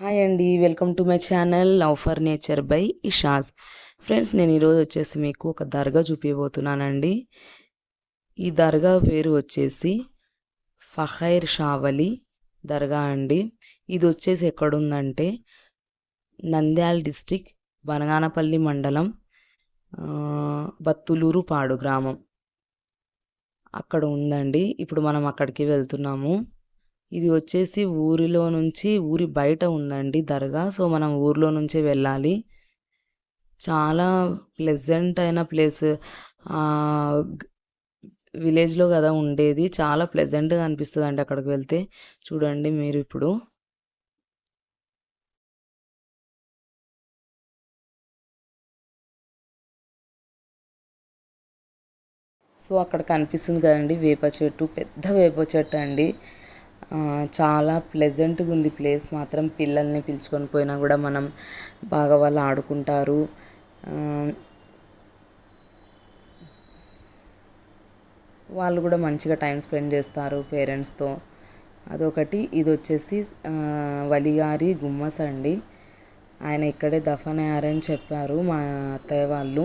Hi అండి welcome to my channel love for nature by Isha's friends నేను ఈరోజు వచ్చేసి మీకు ఒక దర్గా చూపించబోతున్నానండి ఈ దర్గా పేరు వచ్చేసి ఫహైర్ షావలి దర్గా అండి. ఇది వచ్చేసి ఎక్కడుందంటే నంద్యాల డిస్టిక్ బనగానపల్లి మండలం బత్తులూరు పాడు గ్రామం. అక్కడ ఉందండి. ఇప్పుడు మనం అక్కడికి వెళ్తున్నాము. ఇది వచ్చేసి ఊరిలో నుంచి ఊరి బయట ఉందండి దర్గా. సో మనం ఊర్లో నుంచే వెళ్ళాలి. చాలా ప్లెజెంట్ అయిన ప్లేస్. విలేజ్లో కదా ఉండేది. చాలా ప్లెజెంట్గా అనిపిస్తుంది అండి అక్కడికి వెళ్తే. చూడండి మీరు ఇప్పుడు. సో అక్కడ కనిపిస్తుంది కదండి వేప చెట్టు. పెద్ద వేప చెట్టు అండి చాలా ప్లెజెంట్గా ఉంది ప్లేస్ మాత్రం. పిల్లల్ని పిలుచుకొని పోయినా కూడా మనం బాగా వాళ్ళు ఆడుకుంటారు. వాళ్ళు కూడా మంచిగా టైం స్పెండ్ చేస్తారు పేరెంట్స్తో అదొకటి. ఇది వచ్చేసి వలిగారి గుమ్మస్ అండి ఆయన ఇక్కడే దఫన్ అయ్యారని చెప్పారు మా అత్తయ్య వాళ్ళు.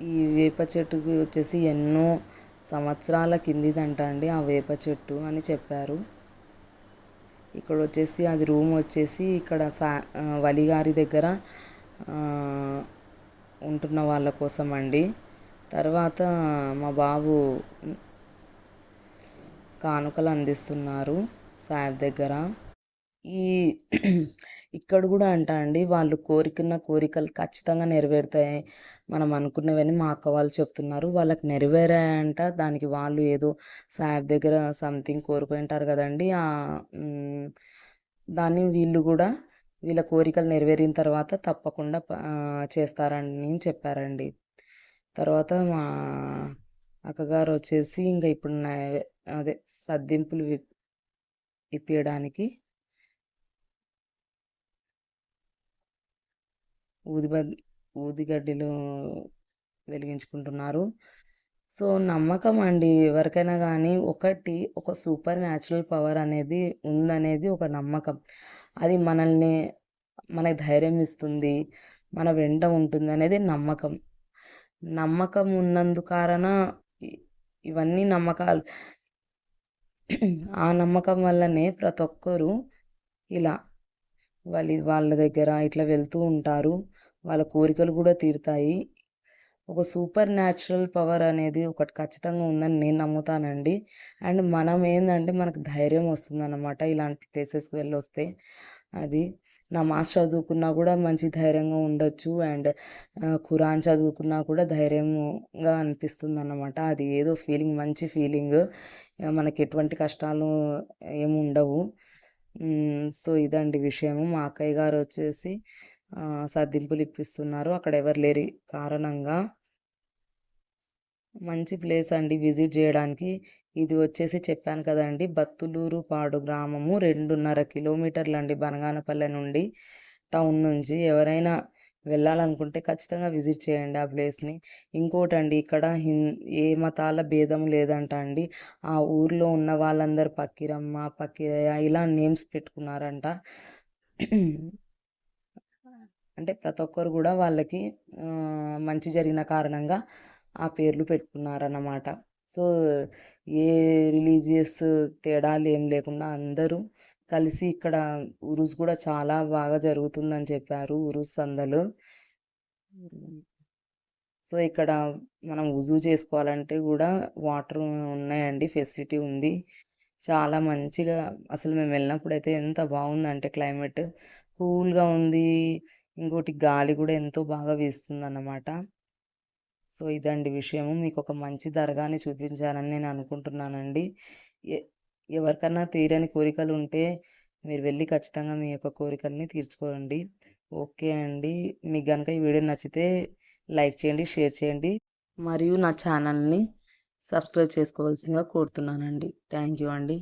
ఈ వేప చెట్టుకి వచ్చేసి ఎన్నో సంవత్సరాల కిందిదంట అండి ఆ వేప చెట్టు అని చెప్పారు. ఇక్కడ వచ్చేసి అది రూమ్ వచ్చేసి ఇక్కడ సా వలిగారి దగ్గర ఉంటున్న వాళ్ళ కోసం అండి. తర్వాత మా బాబు కానుకలు అందిస్తున్నారు సాహెబ్ దగ్గర. ఈ ఇక్కడ కూడా అంట అండి వాళ్ళు కోరికున్న కోరికలు ఖచ్చితంగా నెరవేరుతాయి మనం అనుకున్నవని మా అక్క వాళ్ళు చెప్తున్నారు. వాళ్ళకి నెరవేరాయంట. దానికి వాళ్ళు ఏదో సాహెబ్ దగ్గర సంథింగ్ కోరుకుంటారు కదండి. దాన్ని వీళ్ళు కూడా వీళ్ళ కోరికలు నెరవేరిన తర్వాత తప్పకుండా చేస్తారని చెప్పారండి. తర్వాత మా అక్కగారు వచ్చేసి ఇంకా ఇప్పుడు అదే సద్దింపులు ఇప్పించడానికి ఊదిబ ఊదిగడ్డలు వెలిగించుకుంటున్నారు. సో నమ్మకం అండి. ఎవరికైనా కానీ ఒకటి ఒక సూపర్ న్యాచురల్ పవర్ అనేది ఉందనేది ఒక నమ్మకం. అది మనల్ని మనకు ధైర్యం ఇస్తుంది మన వెంట ఉంటుంది అనేది నమ్మకం. నమ్మకం ఉన్నందు కారణ ఇవన్నీ నమ్మకాలు. ఆ నమ్మకం వల్లనే ప్రతి ఒక్కరూ ఇలా వాళ్ళ వాళ్ళ దగ్గర ఇట్లా వెళ్తూ ఉంటారు. వాళ్ళ కోరికలు కూడా తీరుతాయి. ఒక సూపర్ న్యాచురల్ పవర్ అనేది ఒకటి ఖచ్చితంగా ఉందని నేను నమ్ముతానండి. అండ్ మనం ఏంటంటే మనకు ధైర్యం వస్తుందన్నమాట ఇలాంటి ప్లేసెస్కి వెళ్ళి వస్తే అది నమాజ్ చదువుకున్నా కూడా మంచి ధైర్యంగా ఉండొచ్చు. అండ్ ఖురాన్ చదువుకున్నా కూడా ధైర్యంగా అనిపిస్తుంది అన్నమాట అది ఏదో ఫీలింగ్ మంచి ఫీలింగ్. మనకి ఎటువంటి కష్టాలు ఏమి ఉండవు సో ఇదండి విషయము. మా అక్కయ్య గారు వచ్చేసి సర్దింపులు ఇప్పిస్తున్నారు. అక్కడ ఎవరు లేరి కారణంగా. మంచి ప్లేస్ అండి విజిట్ చేయడానికి. ఇది వచ్చేసి చెప్పాను కదండి బత్తులూరు పాడు గ్రామము రెండున్నర కిలోమీటర్లు అండి బనగానపల్లె నుండి టౌన్ నుంచి. ఎవరైనా వెళ్ళాలనుకుంటే ఖచ్చితంగా విజిట్ చేయండి ఆ ప్లేస్ని. ఇంకోటి అండి ఇక్కడ హిన్ ఏ మతాల భేదం లేదంట అండి. ఆ ఊర్లో ఉన్న వాళ్ళందరూ పక్కిరమ్మ పక్కిరయ్య ఇలా నేమ్స్ పెట్టుకున్నారంట. అంటే ప్రతి ఒక్కరు కూడా వాళ్ళకి మంచి జరిగిన కారణంగా ఆ పేర్లు పెట్టుకున్నారన్నమాట. సో ఏ రిలీజియస్ తేడాలు ఏం లేకుండా అందరూ కలిసి ఇక్కడ ఉరుస్ కూడా చాలా బాగా జరుగుతుందని చెప్పారు ఉరుస్ సందలు. సో ఇక్కడ మనం ఉజు చేసుకోవాలంటే కూడా వాటర్ ఉన్నాయండి ఫెసిలిటీ ఉంది. చాలా మంచిగా అసలు మేము వెళ్ళినప్పుడు అయితే ఎంత బాగుందంటే క్లైమేట్. కూల్గా ఉంది ఇంకోటి గాలి కూడా ఎంతో బాగా వీస్తుంది అన్నమాట సో ఇదండి విషయము. మీకు ఒక మంచి దర్గాని చూపించాలని నేను అనుకుంటున్నానండి. ఎవరికన్నా తీరని కోరికలు ఉంటే మీరు వెళ్ళి ఖచ్చితంగా మీ యొక్క కోరికల్ని తీర్చుకోండి ఓకే అండి. మీకు కనుక ఈ వీడియో నచ్చితే లైక్ చేయండి షేర్ చేయండి మరియు నా ఛానల్ని సబ్స్క్రైబ్ చేసుకోవాల్సిందిగా కోరుతున్నానండి. థ్యాంక్ యూ అండి.